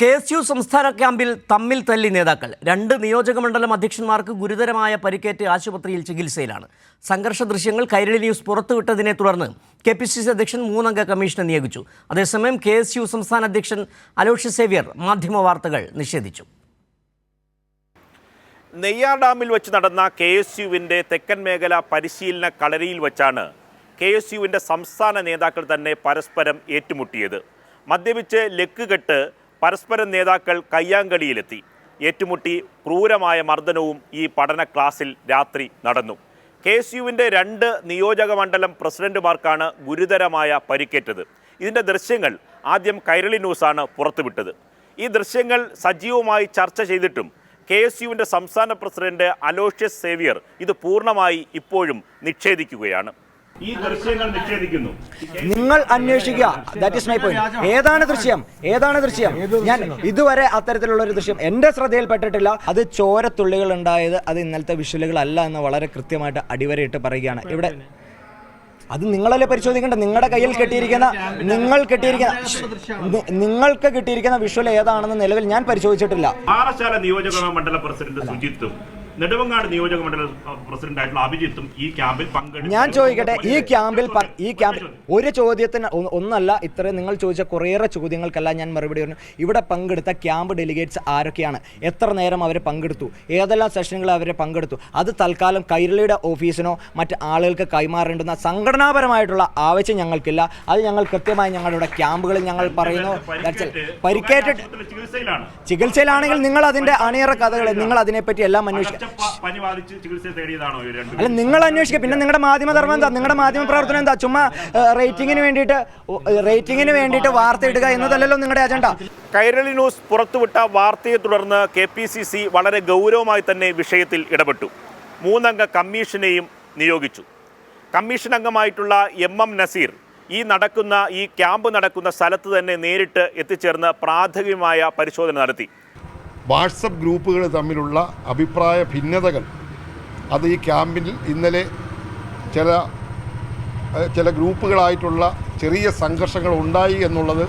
K S U സംസ്ഥാന ക്യാമ്പിൽ തമ്മിൽ തല്ലി നേതാക്കൾ. രണ്ട് നിയോജകമണ്ഡലം അധ്യക്ഷന്മാർക്ക് ഗുരുതരമായ പരിക്കേറ്റ് ആശുപത്രിയിൽ ചികിത്സയിലാണ്. സംഘർഷ ദൃശ്യങ്ങൾ കൈരളി ന്യൂസ് പുറത്തുവിട്ടതിനെ തുടർന്ന് കെ പി സി സി അധ്യക്ഷൻ മൂന്നംഗ കമ്മീഷനെ നിയോഗിച്ചു. അതേസമയം കെ എസ് യു സംസ്ഥാന അധ്യക്ഷൻ അലോഷ്യ സേവ്യർ മാധ്യമ വാർത്തകൾ നിഷേധിച്ചു. നെയ്യാർ ഡാമിൽ വെച്ച് നടന്ന കെ എസ് യുവിന്റെ തെക്കൻ മേഖല പരിശീലന കളരിയിൽ വെച്ചാണ് കെ എസ് യുവിന്റെ സംസ്ഥാന നേതാക്കൾ തന്നെ പരസ്പരം ഏറ്റുമുട്ടിയത്. മദ്യപിച്ച് ലക്ക് കെട്ട് പരസ്പരം നേതാക്കൾ കയ്യാങ്കളിയിലെത്തി. ഏറ്റുമുട്ടി ക്രൂരമായ മർദ്ദനവും ഈ പഠന ക്ലാസ്സിൽ രാത്രി നടന്നു. കെ എസ് യുവിന്റെ രണ്ട് നിയോജക മണ്ഡലം പ്രസിഡന്റുമാർക്കാണ് ഗുരുതരമായ പരിക്കേറ്റത്. ഇതിന്റെ ദൃശ്യങ്ങൾ ആദ്യം കൈരളി ന്യൂസാണ് പുറത്തുവിട്ടത്. ഈ ദൃശ്യങ്ങൾ സജീവമായി ചർച്ച ചെയ്തിട്ടും കെ എസ് യുവിന്റെ സംസ്ഥാന പ്രസിഡന്റ് അലോഷ്യസ് സേവിയർ ഇത് പൂർണമായി ഇപ്പോഴും നിഷേധിക്കുകയാണ്. ഈ ദൃശ്യങ്ങൾ നിഷേധിക്കുന്നു. നിങ്ങൾ അന്വേഷിക്കുക. ദാറ്റ് ഇസ് മൈ പോയിന്റ് ഏതാണ് ദൃശ്യം? ഏതാണ് ദൃശ്യം? ഞാൻ ഇതുവരെ അത്തരത്തിലുള്ള ഒരു ദൃശ്യം എന്റെ ശ്രദ്ധയിൽപ്പെട്ടിട്ടില്ല. അത് ചോരത്തുള്ളികൾ ഉണ്ടായത് അത് ഇന്നലത്തെ വിഷ്വലുകൾ അല്ല എന്ന് വളരെ കൃത്യമായിട്ട് അടിവരയിട്ട് പറയുകയാണ്. ഇവിടെ അത് നിങ്ങളല്ലേ പരിശോധിക്കേണ്ട നിങ്ങളുടെ കയ്യിൽ കെട്ടിയിരിക്കുന്ന നിങ്ങൾ കെട്ടിയിരിക്കുന്ന നിങ്ങൾക്ക് കിട്ടിയിരിക്കുന്ന വിഷ്വൽ ഏതാണെന്ന് നിലവിൽ ഞാൻ പരിശോധിച്ചിട്ടില്ല. പാറശാല നിയോജക മണ്ഡല പ്രസിഡന്റ് സുജിത്തും നെടുവങ്ങാട് നിയോജക മണ്ഡല പ്രസിഡന്റ് ആയിട്ടുള്ള അഭിജിത്തും ഈ ക്യാമ്പിൽ പങ്കെടുത്തു. ഞാൻ ചോദിക്കട്ടെ ഈ ക്യാമ്പിൽ ഈ ക്യാമ്പിൽ ഒരു ചോദ്യത്തിന് ഒന്നല്ല ഇത്രയും നിങ്ങൾ ചോദിച്ച കുറേയേറെ ചോദ്യങ്ങൾക്കെല്ലാം ഞാൻ മറുപടി പറഞ്ഞു. ഇവിടെ പങ്കെടുത്ത ക്യാമ്പ് ഡെലിഗേറ്റ്സ് ആരൊക്കെയാണ്? എത്ര നേരം അവർ പങ്കെടുത്തു? ഏതെല്ലാം സെഷനുകൾ അവർ പങ്കെടുത്തു? അത് തൽക്കാലം കൈരളിയുടെ ഓഫീസിനോ മറ്റ് ആളുകൾക്ക് കൈമാറേണ്ടുന്ന സംഘടനാപരമായിട്ടുള്ള ആവശ്യം ഞങ്ങൾക്കില്ല. അത് ഞങ്ങൾ കൃത്യമായി ഞങ്ങളുടെ ക്യാമ്പുകളിൽ ഞങ്ങൾ പറയുന്നു. പരിക്കേറ്റ ചികിത്സയിലാണെങ്കിൽ നിങ്ങൾ അതിന്റെ അണിയറ കഥകൾ നിങ്ങൾ അതിനെപ്പറ്റി എല്ലാം അന്വേഷിക്കുക പ- പനി ബാധിച്ച് ചികിത്സ തേടിയതാണോ ഇവർ രണ്ടുപേരും? അല്ല നിങ്ങൾ അന്വേഷിക്കുക പിന്നെ നിങ്ങളുടെ മാധ്യമധർമ്മം എന്താ? നിങ്ങളുടെ മാധ്യമ പ്രവർത്തനം എന്താ? ചുമ്മാ റേറ്റിംഗിന് വേണ്ടിയിട്ട് റേറ്റിംഗിന് വേണ്ടിയിട്ട് വാർത്ത ഇടുക എന്നതല്ലല്ലോ നിങ്ങളുടെ അജണ്ട. കൈരളി ന്യൂസ് പുറത്തുവിട്ട വാർത്തയെ തുടർന്ന് കെ പി സി സി വളരെ ഗൗരവമായി തന്നെ വിഷയത്തിൽ ഇടപെട്ടു. മൂന്നംഗ കമ്മീഷനെയും നിയോഗിച്ചു. കമ്മീഷൻ അംഗമായിട്ടുള്ള എം എം നസീർ ഈ നടക്കുന്ന ഈ ക്യാമ്പ് നടക്കുന്ന സ്ഥലത്ത് തന്നെ നേരിട്ട് എത്തിച്ചേർന്ന് പ്രാഥമികമായ പരിശോധന നടത്തി. വാട്സപ്പ് ഗ്രൂപ്പുകൾ തമ്മിലുള്ള അഭിപ്രായ ഭിന്നതകൾ. അത് ഈ ക്യാമ്പിൽ ഇന്നലെ ചില ചില ഗ്രൂപ്പുകളായിട്ടുള്ള ചെറിയ സംഘർഷങ്ങൾ ഉണ്ടായി എന്നുള്ളത്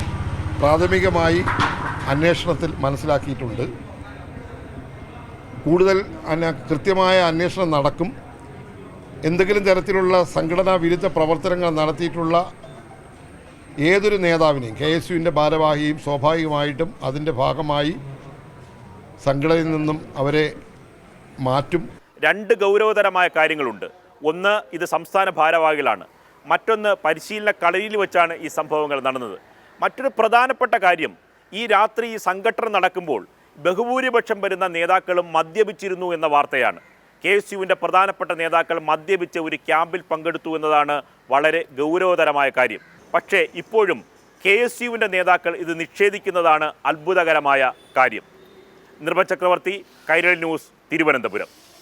പ്രാഥമികമായി അന്വേഷണത്തിൽ മനസ്സിലാക്കിയിട്ടുണ്ട്. കൂടുതൽ കൃത്യമായ അന്വേഷണം നടക്കും. എന്തെങ്കിലും തരത്തിലുള്ള സംഘടനാ വിരുദ്ധ പ്രവർത്തനങ്ങൾ നടത്തിയിട്ടുള്ള ഏതൊരു നേതാവിനെയും കെ എസ് യുവിന്റെ ഭാരവാഹിയും സ്വാഭാവികമായിട്ടും അതിന്റെ ഭാഗമായി സംഘടനയിൽ നിന്നും അവരെ മാറ്റും. രണ്ട് ഗൗരവതരമായ കാര്യങ്ങളുണ്ട്. ഒന്ന് ഇത് സംസ്ഥാന ഭാരവാഹികളാണ്. മറ്റൊന്ന് പരിശീലന കളരിയിൽ വെച്ചാണ് ഈ സംഭവങ്ങൾ നടന്നത്. മറ്റൊരു പ്രധാനപ്പെട്ട കാര്യം ഈ രാത്രി ഈ സംഘട്ടനം നടക്കുമ്പോൾ ബഹുഭൂരിപക്ഷം വരുന്ന നേതാക്കളും മദ്യപിച്ചിരുന്നു എന്ന വാർത്തയാണ്. കെ എസ് യുവിന്റെ പ്രധാനപ്പെട്ട നേതാക്കൾ മദ്യപിച്ച് ഒരു ക്യാമ്പിൽ പങ്കെടുത്തു എന്നതാണ് വളരെ ഗൗരവതരമായ കാര്യം. പക്ഷേ ഇപ്പോഴും കെ എസ് യുവിന്റെ നേതാക്കൾ ഇത് നിഷേധിക്കുന്നതാണ് അത്ഭുതകരമായ കാര്യം. നിർഭചക്രവർത്തി കൈരളി ന്യൂസ് തിരുവനന്തപുരം.